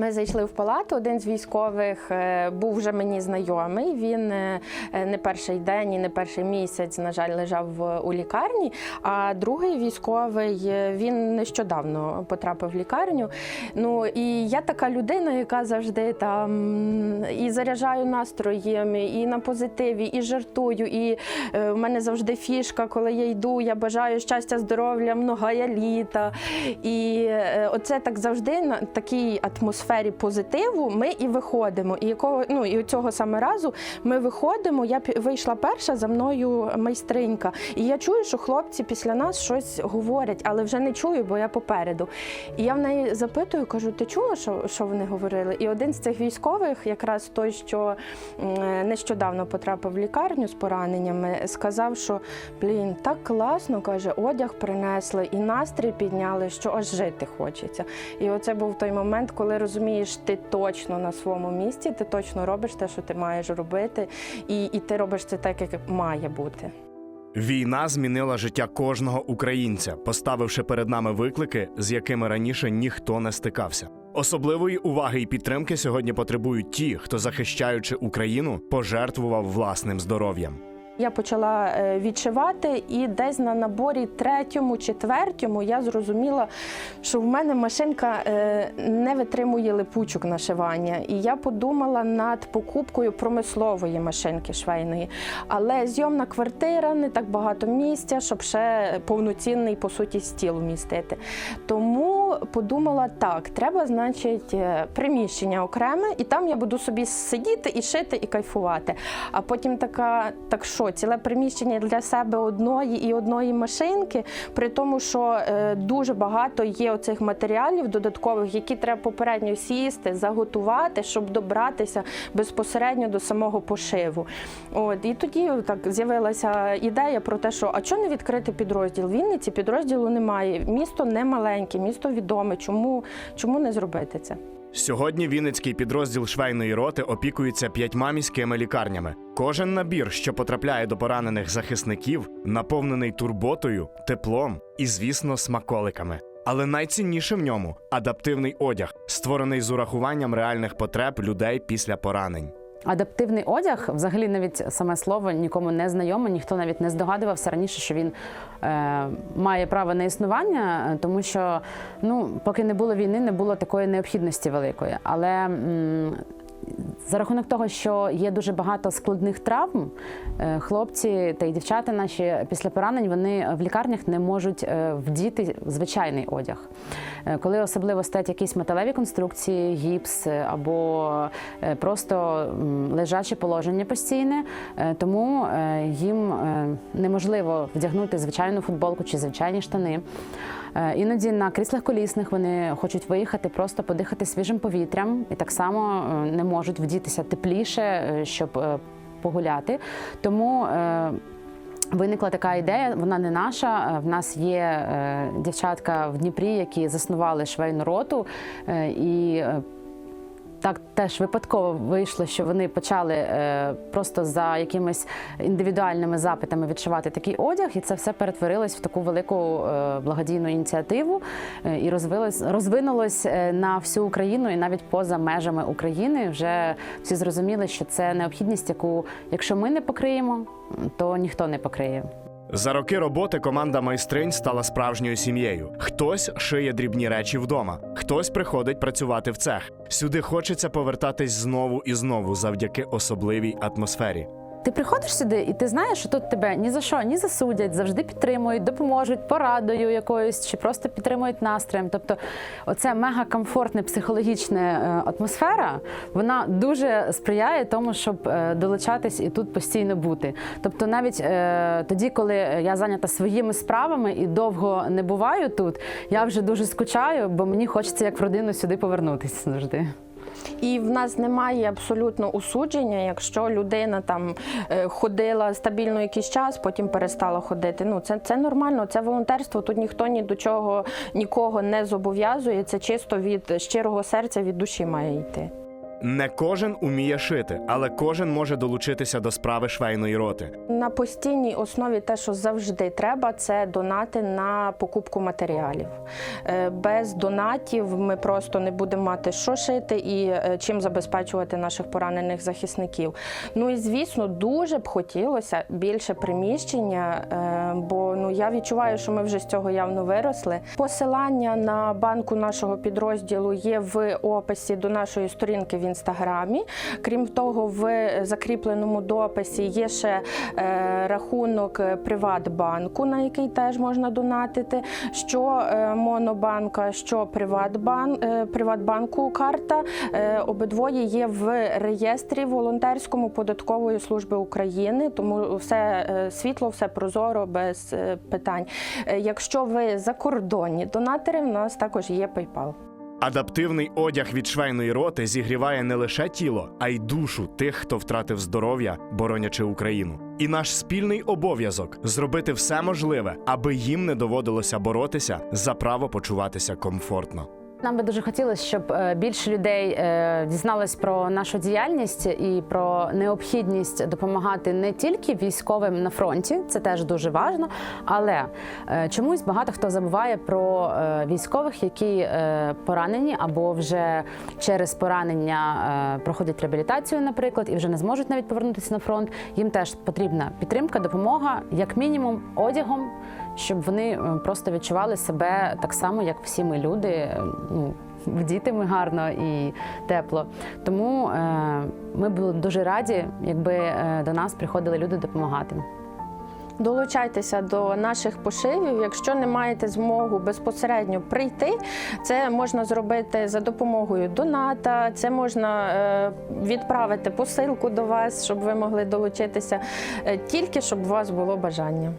Ми зайшли в палату. Один з військових е, був вже мені знайомий. Він е, е, не перший день і не перший місяць, на жаль, лежав у лікарні. А другий військовий він нещодавно потрапив в лікарню. Ну і я така людина, яка завжди там і заряджаю настроєм, і на позитиві, і жартую. І в мене завжди фішка, коли я йду, я бажаю щастя, здоров'я, многая літа. І оце так завжди на такій атмосфері позитиву ми і виходимо. І якого ну і цього саме разу ми виходимо. Я вийшла перша за мною майстринька. І я чую, що хлопці після нас щось говорять, але вже не чую, бо я попереду. І я в неї запитую, кажу: ти чула, що, що вони говорили? І один з цих військових, якраз той, що нещодавно потрапив в лікарню з пораненнями, сказав, що блін, так класно каже, одяг принесли і настрій підняли, що аж жити хочеться. І оце був той момент, коли розумієш, ти точно на своєму місці, ти точно робиш те, що ти маєш робити, і, і ти робиш це так, як має бути. Війна змінила життя кожного українця, поставивши перед нами виклики, з якими раніше ніхто не стикався. Особливої уваги і підтримки сьогодні потребують ті, хто, захищаючи Україну, пожертвував власним здоров'ям. Я почала е, відшивати, і десь на наборі третьому, четвертому я зрозуміла, що в мене машинка е, не витримує липучок нашивання. І я подумала над покупкою промислової машинки швейної. Але зйомна квартира, не так багато місця, щоб ще повноцінний по суті стіл вмістити. Тому подумала, так, треба, значить, е, приміщення окреме, і там я буду собі сидіти і шити, і кайфувати. А потім така, так що, ціле приміщення для себе одної і одної машинки, при тому, що е, дуже багато є оцих матеріалів додаткових, які треба попередньо сісти, заготувати, щоб добратися безпосередньо до самого пошиву. От і тоді так з'явилася ідея про те, що а чого не відкрити підрозділ? В Вінниці підрозділу немає. Місто не маленьке, місто відоме. Чому, чому не зробити це? Сьогодні Вінницький підрозділ швейної роти опікується п'ятьма міськими лікарнями. Кожен набір, що потрапляє до поранених захисників, наповнений турботою, теплом і, звісно, смаколиками. Але найцінніше в ньому адаптивний одяг, створений з урахуванням реальних потреб людей після поранень. Адаптивний одяг, взагалі, навіть саме слово нікому не знайоме, ніхто навіть не здогадувався раніше, що він е, має право на існування, тому що ну, поки не було війни, не було такої необхідності великої. Але м, за рахунок того, що є дуже багато складних травм, е, хлопці та й дівчата наші після поранень вони в лікарнях не можуть е, вдіти звичайний одяг. Е, Коли особливо стоять якісь металеві конструкції, гіпс або просто лежаче положення постійне, тому їм неможливо вдягнути звичайну футболку чи звичайні штани. Е, Іноді на кріслах колісних вони хочуть виїхати, просто подихати свіжим повітрям, і так само е, не можуть вдітися тепліше, е, щоб погуляти. Тому Виникла така ідея, вона не наша. В нас є дівчатка в Дніпрі, які заснували швейну роту. І так теж випадково вийшло, що вони почали е, просто за якимись індивідуальними запитами відшивати такий одяг, і це все перетворилось в таку велику е, благодійну ініціативу е, і розвилось, розвинулось е, на всю Україну і навіть поза межами України. Вже всі зрозуміли, що це необхідність, яку, якщо ми не покриємо, то ніхто не покриє. За роки роботи команда майстринь стала справжньою сім'єю. Хтось шиє дрібні речі вдома, хтось приходить працювати в цех. Сюди хочеться повертатись знову і знову завдяки особливій атмосфері. Ти приходиш сюди, і ти знаєш, що тут тебе ні за що, ні засудять, завжди підтримують, допоможуть порадою якоюсь чи просто підтримують настроєм. Тобто, оця мега комфортна психологічна е, атмосфера, вона дуже сприяє тому, щоб е, долучатись і тут постійно бути. Тобто, навіть е, тоді, коли я зайнята своїми справами і довго не буваю тут, я вже дуже скучаю, бо мені хочеться як в родину сюди повернутися завжди. І в нас немає абсолютно осудження, якщо людина там е, ходила стабільно якийсь час, потім перестала ходити. Ну це, це нормально, це волонтерство. Тут ніхто ні до чого нікого не зобов'язує. Це чисто від щирого серця, від душі має йти. Не кожен уміє шити, але кожен може долучитися до справи швейної роти. На постійній основі те, що завжди треба, це донати на покупку матеріалів. Е, Без донатів ми просто не будемо мати що шити і е, чим забезпечувати наших поранених захисників. Ну і звісно, дуже б хотілося більше приміщення, е, бо ну я відчуваю, що ми вже з цього явно виросли. Посилання на банку нашого підрозділу є в описі до нашої сторінки в інстаграмі. Крім того, в закріпленому дописі є ще е, рахунок Приватбанку, на який теж можна донатити. Що е, Монобанка, що Приватбан, е, Приватбанку карта. Обидвоє є в реєстрі волонтерському податкової служби України, тому все світло, все прозоро, без е, питань. Е, Якщо ви закордонні донатори, в нас також є PayPal. Адаптивний одяг від швейної роти зігріває не лише тіло, а й душу тих, хто втратив здоров'я, боронячи Україну. І наш спільний обов'язок зробити все можливе, аби їм не доводилося боротися за право почуватися комфортно. Нам би дуже хотілося, щоб е, більше людей е, дізналось про нашу діяльність і про необхідність допомагати не тільки військовим на фронті, це теж дуже важливо, але е, чомусь багато хто забуває про військових, які поранені або вже через поранення проходять реабілітацію, наприклад, і вже не зможуть навіть повернутися на фронт. Їм теж потрібна підтримка, допомога, як мінімум, одягом, щоб вони е, просто відчували себе так само, як всі ми люди. е, Ну, вдітими гарно і тепло. Тому е, ми були дуже раді, якби до нас приходили люди допомагати. Долучайтеся до наших пошивів. Якщо не маєте змогу безпосередньо прийти, це можна зробити за допомогою доната. Це можна відправити посилку до вас, щоб ви могли долучитися, тільки щоб у вас було бажання.